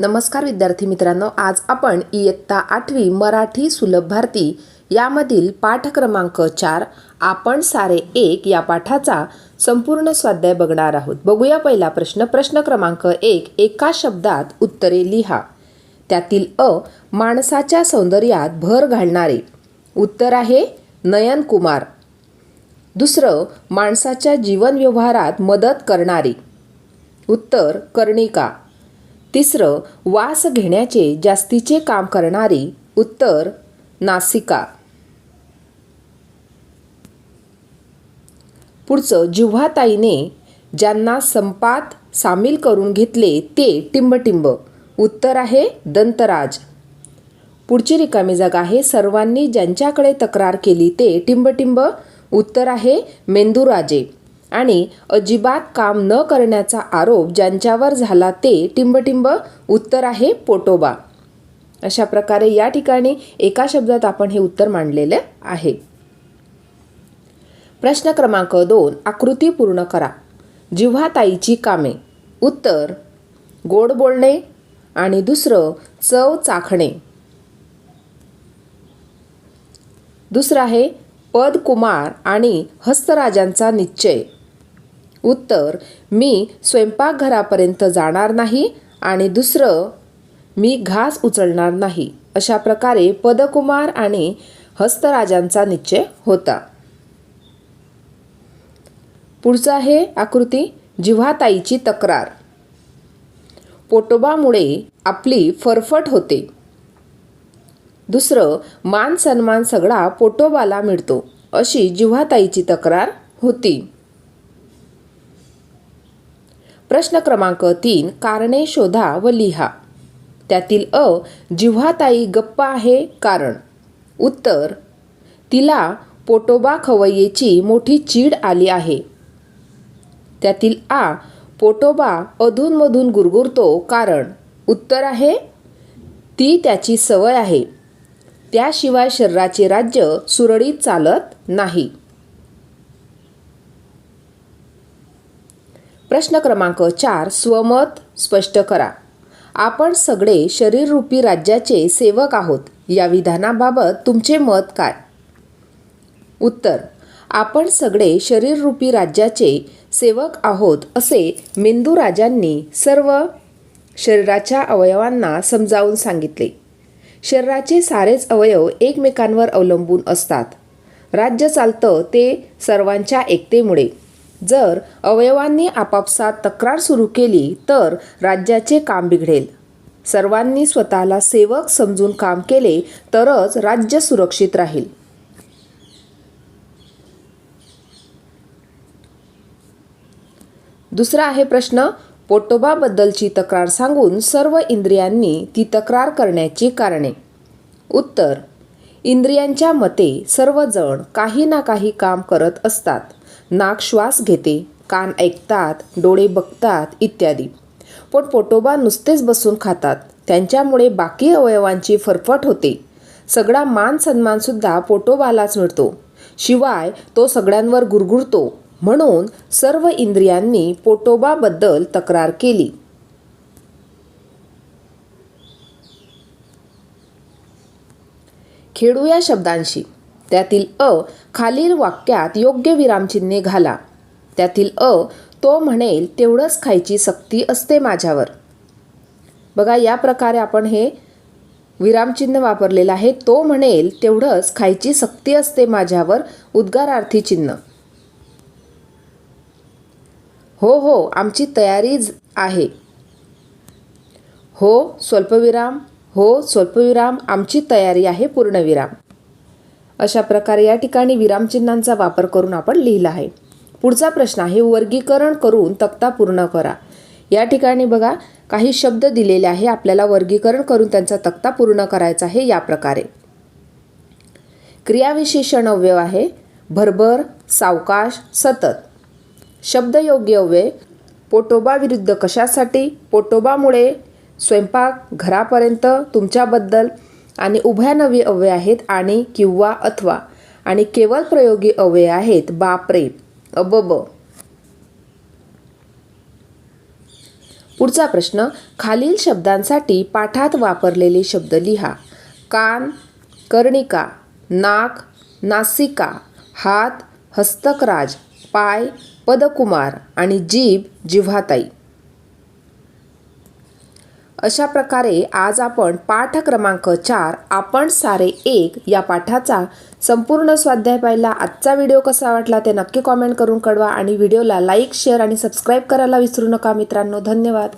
नमस्कार विद्यार्थी मित्रांनो आज आपण इयत्ता आठवी मराठी सुलभ भारती यामधील पाठ क्रमांक चार आपण सारे एक या पाठाचा संपूर्ण स्वाध्याय बघणार आहोत. बघूया पहिला प्रश्न. प्रश्न क्रमांक एक एका शब्दात उत्तरे लिहा. त्यातील अ माणसाच्या सौंदर्यात भर घालणारे. उत्तर आहे नयन कुमार. दुसरं माणसाच्या जीवन व्यवहारात मदत करणारी. उत्तर कर्णिका. तिसरं वास घेण्याचे जास्तीचे काम करणारी उत्तर नासिका. पुढचं जिव्हाताईने ज्यांना संपात सामील करून घेतले ते टिंबटिंब. उत्तर आहे दंतराज. पुढची रिकामी जागा आहे सर्वांनी ज्यांच्याकडे तक्रार केली ते टिंबटिंब. उत्तर आहे मेंदूराजे. आणि अजिबात काम न करण्याचा आरोप ज्यांच्यावर झाला ते टिंबटिंब उत्तर आहे पोटोबा. अशा प्रकारे या ठिकाणी एका शब्दात आपण हे उत्तर मांडलेले आहे. प्रश्न क्रमांक दोन आकृती पूर्ण करा. जिव्हाताईची कामे. उत्तर गोड बोलणे आणि दुसरं चव चाखणे. दुसरं आहे पद कुमार आणि हस्तराजांचा निश्चय. उत्तर मी स्वयंपाकघरापर्यंत जाणार नाही आणि दुसरं मी घास उचलणार नाही अशा प्रकारे पदकुमार आणि हस्तराजांचा निश्चय होता. पुढचं आहे आकृती जिव्हाताईची तक्रार. पोटोबामुळे आपली फरफट होते. दुसरं मान सन्मान सगळा पोटोबाला मिळतो अशी जिव्हाताईची तक्रार होती. प्रश्न क्रमांक तीन कारणे शोधा व लिहा. त्यातील अ जिव्हाताई गप्प आहे कारण. उत्तर तिला पोटोबा खवय्येची मोठी चीड आली आहे. त्यातील आ पोटोबा अधूनमधून गुरगुरतो कारण. उत्तर आहे ती त्याची सवय आहे. त्याशिवाय शरीराचे राज्य सुरळीत चालत नाही. प्रश्न क्रमांक चार स्वमत स्पष्ट करा. आपण सगळे शरीररूपी राज्याचे सेवक आहोत. या विधानाबाबत तुमचे मत काय? उत्तर आपण सगळे शरीररूपी राज्याचे सेवक आहोत असे मेंदू राजांनी सर्व शरीराच्या अवयवांना समजावून सांगितले. शरीराचे सारेच अवयव एकमेकांवर अवलंबून असतात. राज्य चालतं ते सर्वांच्या एकतेमुळे. जर अवयवांनी आपापसात तक्रार सुरू केली तर राज्याचे काम बिघडेल. सर्वांनी स्वतःला सेवक समजून काम केले तरच राज्य सुरक्षित राहील. दुसरा आहे प्रश्न पोटोबाबद्दलची तक्रार सांगून सर्व इंद्रियांनी ती तक्रार करण्याची कारणे. उत्तर इंद्रियांच्या मते सर्वजण काही ना काही काम करत असतात. नाक श्वास घेते कान ऐकतात डोळे बघतात इत्यादी. पण पोटोबा नुसतेच बसून खातात. त्यांच्यामुळे बाकी अवयवांची फरफट होते. सगळा मान सन्मानसुद्धा पोटोबालाच मिळतो. शिवाय तो सगळ्यांवर गुरगुरतो. म्हणून सर्व इंद्रियांनी पोटोबाबद्दल तक्रार केली. खेळू या शब्दांशी. त्यातील अ खालील वाक्यात योग्य विरामचिन्हे घाला. त्यातील अ तो म्हणेल तेवढंच खायची सक्ती असते माझ्यावर. बघा या प्रकारे आपण हे विरामचिन्ह वापरलेलं आहे. तो म्हणेल तेवढंच खायची सक्ती असते माझ्यावर. उद्गारार्थी चिन्ह. हो हो आमची तयारीच आहे. हो स्वल्पविराम. हो स्वल्पविराम. आमची तयारी आहे पूर्णविराम. अशा प्रकारे या ठिकाणी विरामचिन्हांचा वापर करून आपण लिहिला आहे. पुढचा प्रश्न आहे वर्गीकरण करून तक्ता पूर्ण करा. या ठिकाणी बघा काही शब्द दिलेले आहे आपल्याला वर्गीकरण करून त्यांचा तक्ता पूर्ण करायचा आहे या प्रकारे. क्रियाविशेषण अव्यव आहे भरभर सावकाश सतत. शब्दयोग्य अव्यय पोटोबा विरुद्ध कशासाठी? पोटोबामुळे स्वयंपाक घरापर्यंत तुमच्याबद्दल आणि उभयानवी अव्यय आहेत आणि किंवा अथवा. आणि केवळ प्रयोगी अव्यय आहेत. बापरे. अबब. पुढचा प्रश्न खालील शब्दांसाठी पाठात वापरलेले शब्द लिहा. कान कर्णिका नाक नासिका हात हस्तकराज पाय पदकुमार आणि जीभ जिव्हाताई. अशा प्रकारे आज आपण पाठ क्रमांक चार आपण सारे एक या पाठाचा संपूर्ण स्वाध्याय पाहिला. आजचा व्हिडिओ कसा वाटला ते नक्की कॉमेंट करून कळवा आणि व्हिडिओला लाईक शेअर आणि सबस्क्राईब करायला विसरू नका मित्रांनो. धन्यवाद.